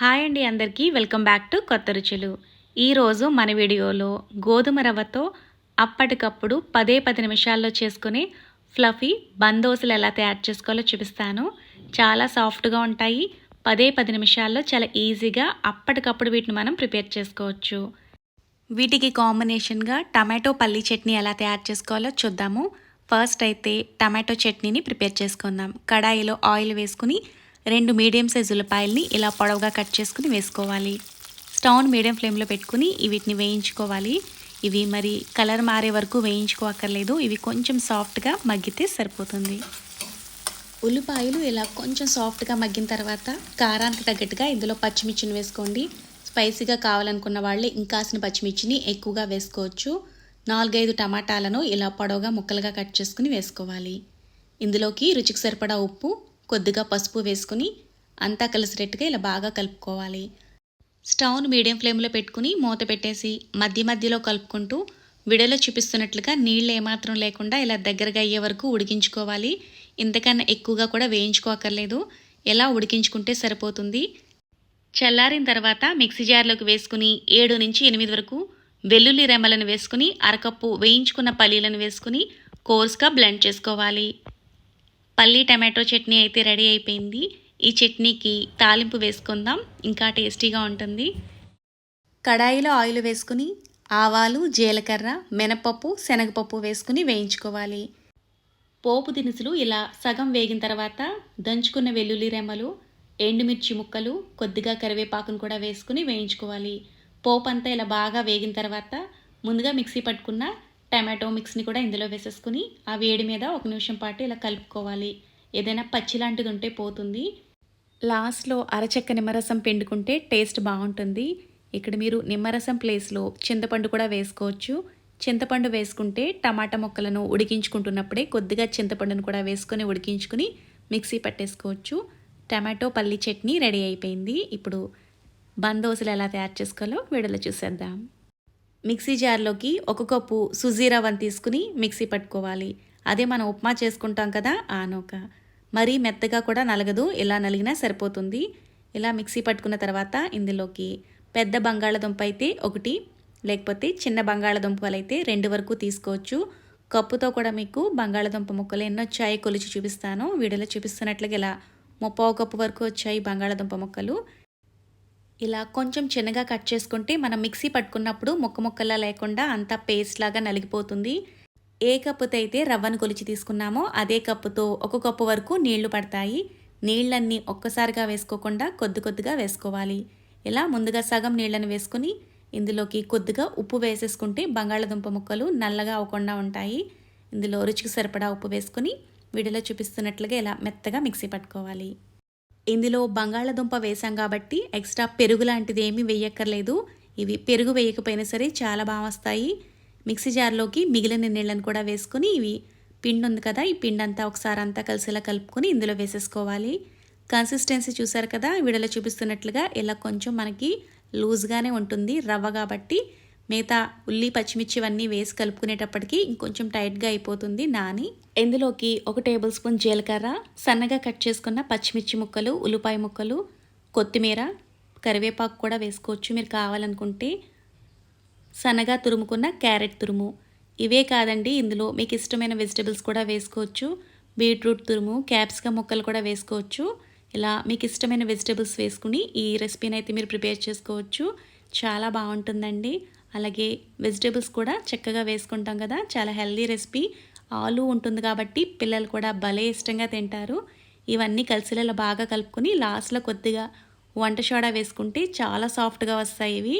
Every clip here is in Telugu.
హాయ్ అండి అందరికీ. వెల్కమ్ బ్యాక్ టు కొత్త రుచులు. ఈరోజు మన వీడియోలో గోధుమ రవ్వతో అప్పటికప్పుడు పదే పది నిమిషాల్లో చేసుకునే ఫ్లఫీ బందోసులు ఎలా తయారు చేసుకోవాలో చూపిస్తాను. చాలా సాఫ్ట్గా ఉంటాయి. పదే పది నిమిషాల్లో చాలా ఈజీగా అప్పటికప్పుడు వీటిని మనం ప్రిపేర్ చేసుకోవచ్చు. వీటికి కాంబినేషన్గా టమాటో పల్లీ చట్నీ ఎలా తయారు చేసుకోవాలో చూద్దాము. ఫస్ట్ అయితే టమాటో చట్నీని ప్రిపేర్ చేసుకుందాం. కడాయిలో ఆయిల్ వేసుకుని రెండు మీడియం సైజు ఉల్లిపాయల్ని ఇలా పొడవుగా కట్ చేసుకుని వేసుకోవాలి. స్టవ్ను మీడియం ఫ్లేమ్లో పెట్టుకుని వీటిని వేయించుకోవాలి. ఇవి మరి కలర్ మారే వరకు వేయించుకోవక్కర్లేదు ఇవి కొంచెం సాఫ్ట్గా మగ్గితే సరిపోతుంది. ఉల్లిపాయలు ఇలా కొంచెం సాఫ్ట్గా మగ్గిన తర్వాత కారానికి తగ్గట్టుగా ఇందులో పచ్చిమిర్చిని వేసుకోండి. స్పైసీగా కావాలనుకున్న వాళ్ళు ఇంకాసిన పచ్చిమిర్చిని ఎక్కువగా వేసుకోవచ్చు. నాలుగైదు టమాటాలను ఇలా పొడవుగా ముక్కలుగా కట్ చేసుకుని వేసుకోవాలి. ఇందులోకి రుచికి సరిపడా ఉప్పు కొద్దిగా పసుపు వేసుకుని అంతా కలిసినట్టుగా ఇలా బాగా కలుపుకోవాలి. స్టవ్ను మీడియం ఫ్లేమ్లో పెట్టుకుని మూత పెట్టేసి మధ్య మధ్యలో కలుపుకుంటూ విడలో చూపిస్తున్నట్లుగా నీళ్ళు ఏమాత్రం లేకుండా ఇలా దగ్గరగా అయ్యే వరకు ఉడికించుకోవాలి. ఇంతకన్నా ఎక్కువగా కూడా వేయించుకోకర్లేదు. ఎలా ఉడికించుకుంటే సరిపోతుంది? చల్లారిన తర్వాత మిక్సీ జార్లోకి వేసుకుని ఏడు నుంచి ఎనిమిది వరకు వెల్లుల్లి రెమ్మలను వేసుకుని అరకప్పు వేయించుకున్న పల్లీలను వేసుకుని కోర్స్గా బ్లెండ్ చేసుకోవాలి. పల్లీ టమాటో చట్నీ అయితే రెడీ అయిపోయింది. ఈ చట్నీకి తాలింపు వేసుకుందాం. ఇంకా టేస్టీగా ఉంటుంది. కడాయిలో ఆయిల్ వేసుకుని ఆవాలు జీలకర్ర మినపప్పు శనగపప్పు వేసుకుని వేయించుకోవాలి. పోపు దినుసులు ఇలా సగం వేగిన తర్వాత దంచుకున్న వెల్లుల్లి రెమ్మలు ఎండుమిర్చి ముక్కలు కొద్దిగా కరివేపాకును కూడా వేసుకుని వేయించుకోవాలి. పోపు అంతా ఇలా బాగా వేగిన తర్వాత ముందుగా మిక్సీ పట్టుకున్న టమాటో మిక్స్ని కూడా ఇందులో వేసేసుకుని ఆ వేడి మీద ఒక నిమిషం పాటు ఇలా కలుపుకోవాలి. ఏదైనా పచ్చి లాంటిది ఉంటే పోతుంది. లాస్ట్లో అరచెక్క నిమ్మరసం పిండుకుంటే టేస్ట్ బాగుంటుంది. ఇక్కడ మీరు నిమ్మరసం ప్లేస్లో చింతపండు కూడా వేసుకోవచ్చు. చింతపండు వేసుకుంటే టమాటా ముక్కలను ఉడికించుకుంటున్నప్పుడే కొద్దిగా చింతపండును కూడా వేసుకొని ఉడికించుకుని మిక్సీ పట్టేసుకోవచ్చు. టమాటో పల్లి చట్నీ రెడీ అయిపోయింది. ఇప్పుడు బందోసులు ఎలా తయారు చేసుకోవాలో వీడియోలో చూసేద్దాం. మిక్సీ జార్లోకి ఒక కప్పు సుజీ రవ్వను తీసుకుని మిక్సీ పట్టుకోవాలి. అదే మనం ఉప్మా చేసుకుంటాం కదా ఆ నూక. మరీ మెత్తగా కూడా నలగదు ఇలా నలిగినా సరిపోతుంది. ఇలా మిక్సీ పట్టుకున్న తర్వాత ఇందులోకి పెద్ద బంగాళదుంప అయితే ఒకటి లేకపోతే చిన్న బంగాళదుంపలు అయితే రెండు వరకు తీసుకోవచ్చు. కప్పుతో కూడా మీకు బంగాళదుంప ముక్కలు ఎన్నో వచ్చాయి కొలిచి చూపిస్తాను. వీడియోలో చూపిస్తున్నట్లుగా ఇలా ముప్పావు కప్పు వరకు వచ్చాయి బంగాళదుంప ముక్కలు. ఇలా కొంచెం చిన్నగా కట్ చేసుకుంటే మనం మిక్సీ పట్టుకున్నప్పుడు ముక్క ముక్కలా లేకుండా అంతా పేస్ట్ లాగా నలిగిపోతుంది. ఏ కప్పుతో అయితే రవ్వను కొలిచి తీసుకున్నామో అదే కప్పుతో ఒక కప్పు వరకు నీళ్ళు పడతాయి. నీళ్ళన్నీ ఒక్కసారిగా వేసుకోకుండా కొద్ది కొద్దిగా వేసుకోవాలి. ఇలా ముందుగా సగం నీళ్ళను వేసుకుని ఇందులోకి కొద్దిగా ఉప్పు వేసేసుకుంటే బంగాళదుంప ముక్కలు నల్లగా అవ్వకుండా ఉంటాయి. ఇందులో రుచికి సరిపడా ఉప్పు వేసుకుని వీడియోలో చూపిస్తున్నట్లుగా ఇలా మెత్తగా మిక్సీ పట్టుకోవాలి. ఇందులో బంగాళదుంప వేసాం కాబట్టి ఎక్స్ట్రా పెరుగు లాంటిది ఏమీ వేయక్కర్లేదు. ఇవి పెరుగు వేయకపోయినా సరే చాలా బాగా వస్తాయి. మిక్సీ జార్లోకి మిగిలిన నీళ్ళను కూడా వేసుకొని ఇవి పిండి ఉంది కదా ఈ పిండి అంతా ఒకసారి అంతా కలిసిలా కలుపుకొని ఇందులో వేసేసుకోవాలి. కన్సిస్టెన్సీ చూసారు కదా వీడియోలో చూపిస్తున్నట్లుగా ఇలా కొంచెం మనకి లూజ్గానే ఉంటుంది రవ్వ కాబట్టి మిగతా ఉల్లి పచ్చిమిర్చి ఇవన్నీ వేసి కలుపుకునేటప్పటికి ఇంకొంచెం టైట్గా అయిపోతుంది నాని. ఇందులోకి ఒక టేబుల్ స్పూన్ జీలకర్ర సన్నగా కట్ చేసుకున్న పచ్చిమిర్చి ముక్కలు ఉల్లిపాయ ముక్కలు కొత్తిమీర కరివేపాకు కూడా వేసుకోవచ్చు మీరు కావాలనుకుంటే. సన్నగా తురుముకున్న క్యారెట్ తురుము. ఇవే కాదండి ఇందులో మీకు ఇష్టమైన వెజిటబుల్స్ కూడా వేసుకోవచ్చు. బీట్రూట్ తురుము క్యాప్సికమ్ ముక్కలు కూడా వేసుకోవచ్చు. ఇలా మీకు ఇష్టమైన వెజిటబుల్స్ వేసుకుని ఈ రెసిపీని అయితే మీరు ప్రిపేర్ చేసుకోవచ్చు. చాలా బాగుంటుందండి. అలాగే వెజిటేబుల్స్ కూడా చక్కగా వేసుకుంటాం కదా. చాలా హెల్దీ రెసిపీ. ఆలు ఉంటుంది కాబట్టి పిల్లలు కూడా భలే ఇష్టంగా తింటారు. ఇవన్నీ కలిసిలలో బాగా కలుపుకొని లాస్ట్లో కొద్దిగా వంట సోడా వేసుకుంటే చాలా సాఫ్ట్గా వస్తాయి ఇవి.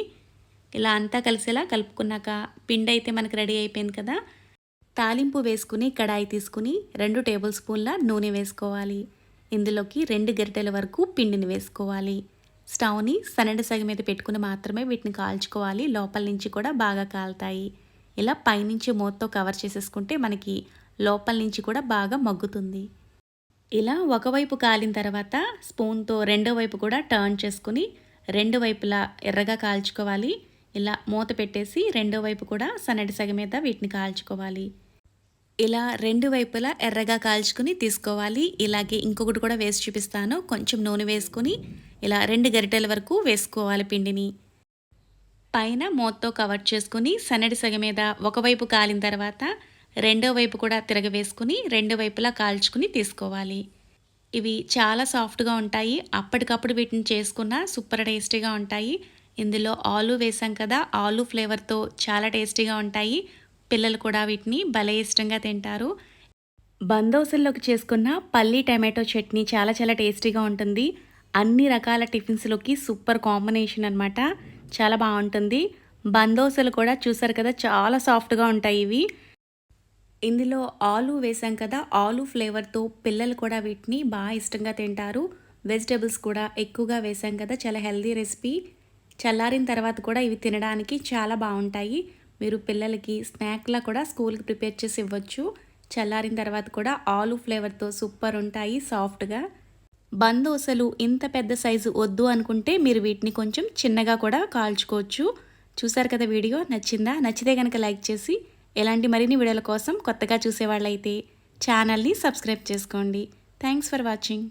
ఇలా అంతా కలిసేలా కలుపుకున్నాక పిండి అయితే మనకు రెడీ అయిపోయింది కదా. తాలింపు వేసుకుని కడాయి తీసుకుని రెండు టేబుల్ స్పూన్ల నూనె వేసుకోవాలి. ఇందులోకి రెండు గరిటెల వరకు పిండిని వేసుకోవాలి. స్టవ్ని సన్నటి సగం మీద పెట్టుకుని మాత్రమే వీటిని కాల్చుకోవాలి. లోపల నుంచి కూడా బాగా కాలుతాయి. ఇలా పైనుంచి మూతతో కవర్ చేసేసుకుంటే మనకి లోపల నుంచి కూడా బాగా మగ్గుతుంది. ఇలా ఒకవైపు కాలిన తర్వాత స్పూన్తో రెండో వైపు కూడా టర్న్ చేసుకుని రెండు వైపులా ఎర్రగా కాల్చుకోవాలి. ఇలా మూత పెట్టేసి రెండో వైపు కూడా సన్నటి సగం మీద వీటిని కాల్చుకోవాలి. ఇలా రెండు వైపులా ఎర్రగా కాల్చుకుని తీసుకోవాలి. ఇలాగే ఇంకొకటి కూడా వేసి చూపిస్తాను. కొంచెం నూనె వేసుకొని ఇలా రెండు గరిటెల వరకు వేసుకోవాలి పిండిని. పైన మూతతో కవర్ చేసుకుని సన్నడి సగ మీద ఒకవైపు కాలిన తర్వాత రెండో వైపు కూడా తిరగవేసుకుని రెండు వైపులా కాల్చుకుని తీసుకోవాలి. ఇవి చాలా సాఫ్ట్గా ఉంటాయి. అప్పటికప్పుడు వీటిని చేసుకున్న సూపర్ టేస్టీగా ఉంటాయి. ఇందులో ఆలు వేసాం కదా ఆలు ఫ్లేవర్తో చాలా టేస్టీగా ఉంటాయి. పిల్లలు కూడా వీటిని భలే ఇష్టంగా తింటారు. బందోసుల్లోకి చేసుకున్న పల్లి టమాటో చట్నీ చాలా చాలా టేస్టీగా ఉంటుంది. అన్ని రకాల టిఫిన్స్లోకి సూపర్ కాంబినేషన్ అనమాట చాలా బాగుంటుంది. బందోసలు కూడా చూసారు కదా చాలా సాఫ్ట్గా ఉంటాయి ఇవి. ఇందులో ఆలు వేసాం కదా ఆలు ఫ్లేవర్తో పిల్లలు కూడా వీటిని బాగా ఇష్టంగా తింటారు. వెజిటేబుల్స్ కూడా ఎక్కువగా వేసాం కదా చాలా హెల్దీ రెసిపీ. చల్లారిన తర్వాత కూడా ఇవి తినడానికి చాలా బాగుంటాయి. మీరు పిల్లలకి స్నాక్లా కూడా స్కూల్కి ప్రిపేర్ చేసి ఇవ్వచ్చు. చల్లారిన తర్వాత కూడా ఆలు ఫ్లేవర్తో సూపర్ ఉంటాయి సాఫ్ట్గా. బందోసలు ఇంత పెద్ద సైజు వద్దు అనుకుంటే మీరు వీటిని కొంచెం చిన్నగా కూడా కాల్చుకోవచ్చు. చూసారు కదా వీడియో? నచ్చిందా? నచ్చితే కనుక లైక్ చేసి ఎలాంటి మరిన్ని వీడియోల కోసం కొత్తగా చూసేవాళ్ళైతే ఛానల్ని సబ్స్క్రైబ్ చేసుకోండి. Thanks for watching.